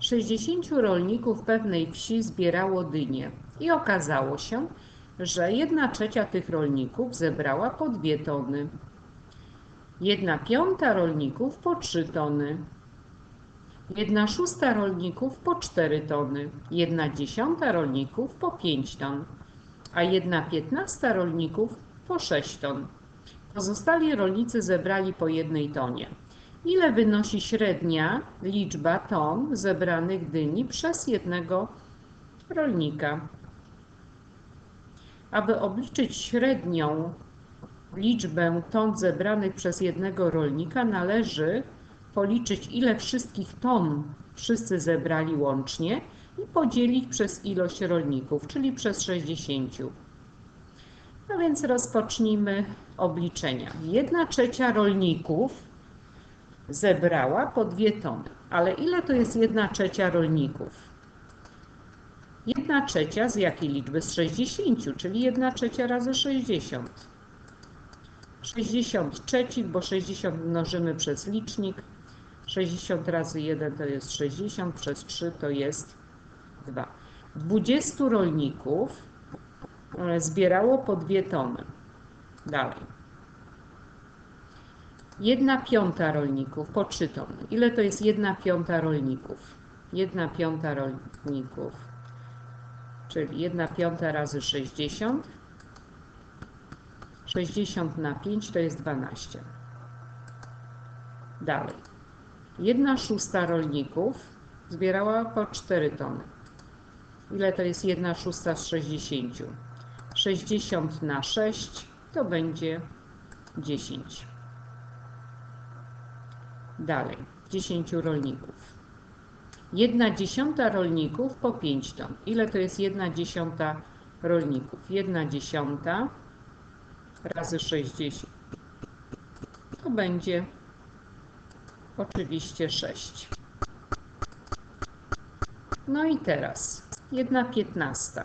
60 rolników pewnej wsi zbierało dynie i okazało się, że 1 trzecia tych rolników zebrała po 2 tony, 1 piąta rolników po 3 tony, 1 szósta rolników po 4 tony, 1 dziesiąta rolników po 5 ton, a 1 piętnasta rolników po 6 ton. Pozostali rolnicy zebrali po jednej tonie. Ile wynosi średnia liczba ton zebranych dyni przez jednego rolnika? Aby obliczyć średnią liczbę ton zebranych przez jednego rolnika, należy policzyć, ile wszystkich ton wszyscy zebrali łącznie i podzielić przez ilość rolników, czyli przez 60. No więc rozpocznijmy obliczenia. Jedna trzecia rolników zebrała po dwie tony. Ale ile to jest jedna trzecia rolników? Jedna trzecia z jakiej liczby? Z 60, czyli jedna trzecia razy 60. 60 trzecich, bo 60 mnożymy przez licznik. 60 razy 1 to jest 60, przez 3 to jest 2. 20 rolników e, zbierało po dwie tony. Dalej. Jedna piąta rolników po 3 tony. Ile to jest jedna piąta rolników? Jedna piąta rolników, czyli jedna piąta razy 60. 60 na 5 to jest 12. Dalej. Jedna szósta rolników zbierała po 4 tony. Ile to jest jedna szósta z 60? 60 na 6 to będzie 10. Dalej, 10 rolników. Jedna dziesiąta rolników po 5 ton. Ile to jest jedna dziesiąta rolników? Jedna dziesiąta razy 60 to będzie oczywiście 6. No i teraz jedna piętnasta.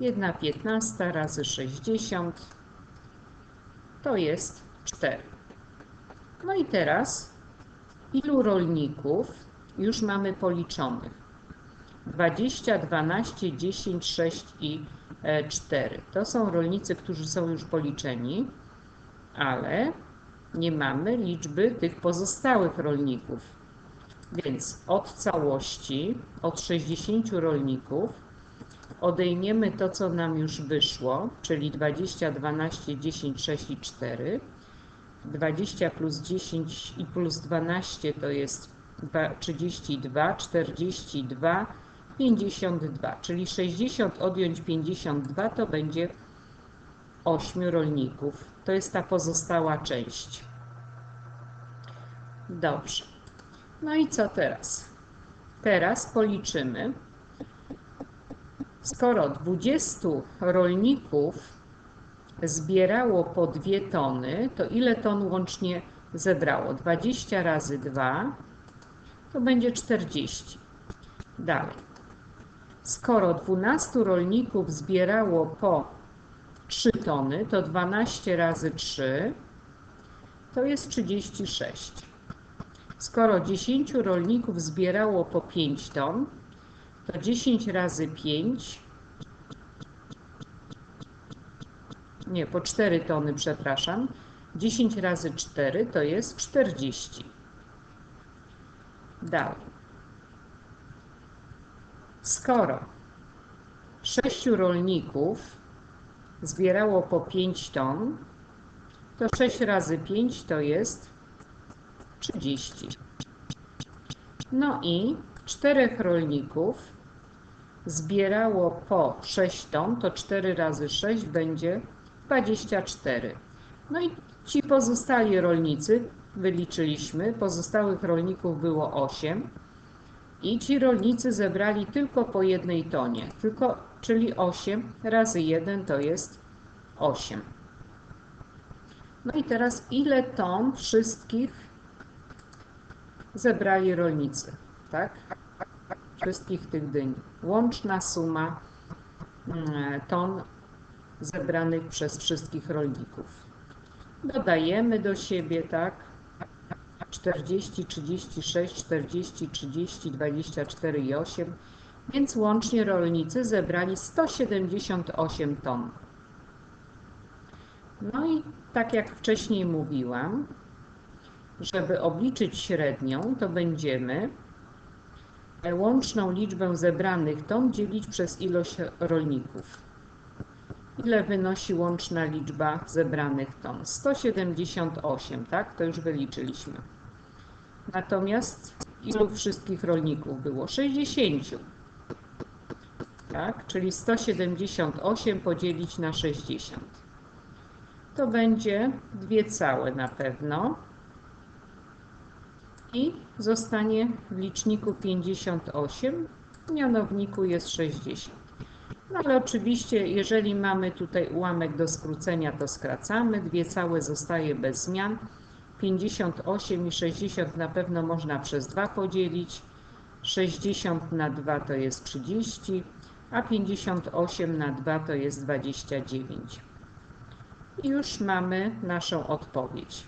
Jedna piętnasta razy 60 to jest 4. No i teraz ilu rolników już mamy policzonych? 20, 12, 10, 6 i 4. To są rolnicy, którzy są już policzeni, ale nie mamy liczby tych pozostałych rolników. Więc od całości, od 60 rolników, odejmiemy to, co nam już wyszło, czyli 20, 12, 10, 6 i 4 20 plus 10 i plus 12 to jest 32, 42, 52, czyli 60 odjąć 52 to będzie 8 rolników. To jest ta pozostała część. Dobrze. No i co teraz? Teraz policzymy. Skoro 20 rolników zbierało po 2 tony, to ile ton łącznie zebrało? 20 razy 2 to będzie 40. Dalej. Skoro 12 rolników zbierało po 3 tony, to 12 razy 3 to jest 36. Skoro 10 rolników zbierało po 5 ton, to 10 razy 5 nie, po 4 tony, przepraszam. 10 razy 4 to jest 40. Dalej. Skoro 6 rolników zbierało po 5 ton, to 6 razy 5 to jest 30. No i 4 rolników zbierało po 6 ton, to 4 razy 6 będzie 24. No i ci pozostali rolnicy, wyliczyliśmy, pozostałych rolników było 8 i ci rolnicy zebrali tylko po jednej tonie, tylko, czyli 8 razy 1 to jest 8. No i teraz ile ton wszystkich zebrali rolnicy, tak? Wszystkich tych dyń. Łączna suma mm, ton zebranych przez wszystkich rolników. Dodajemy do siebie, tak? 40, 36, 40, 30, 24 i 8, więc łącznie rolnicy zebrali 178 ton. No i tak jak wcześniej mówiłam, żeby obliczyć średnią, to będziemy łączną liczbę zebranych ton dzielić przez ilość rolników. Ile wynosi łączna liczba zebranych ton? 178, tak? To już wyliczyliśmy. Natomiast ilu wszystkich rolników było? 60. Tak? Czyli 178 podzielić na 60. To będzie dwie całe na pewno. I zostanie w liczniku 58, w mianowniku jest 60. No ale oczywiście, jeżeli mamy tutaj ułamek do skrócenia, to skracamy. Dwie całe zostaje bez zmian. 58 i 60 na pewno można przez 2 podzielić. 60 na 2 to jest 30, a 58 na 2 to jest 29. I już mamy naszą odpowiedź.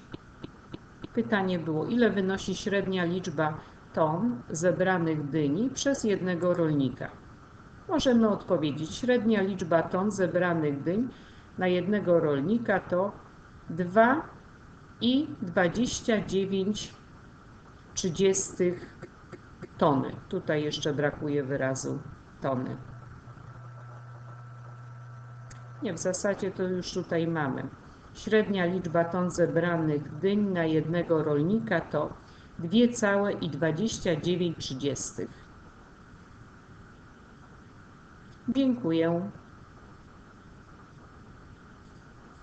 Pytanie było, ile wynosi średnia liczba ton zebranych dyni przez jednego rolnika? Możemy odpowiedzieć, średnia liczba ton zebranych dyń na jednego rolnika to 2 i 29 trzydziestych tony. Tutaj jeszcze brakuje wyrazu tony. Nie, w zasadzie to już tutaj mamy. Średnia liczba ton zebranych dyń na jednego rolnika to 2,29. Dziękuję.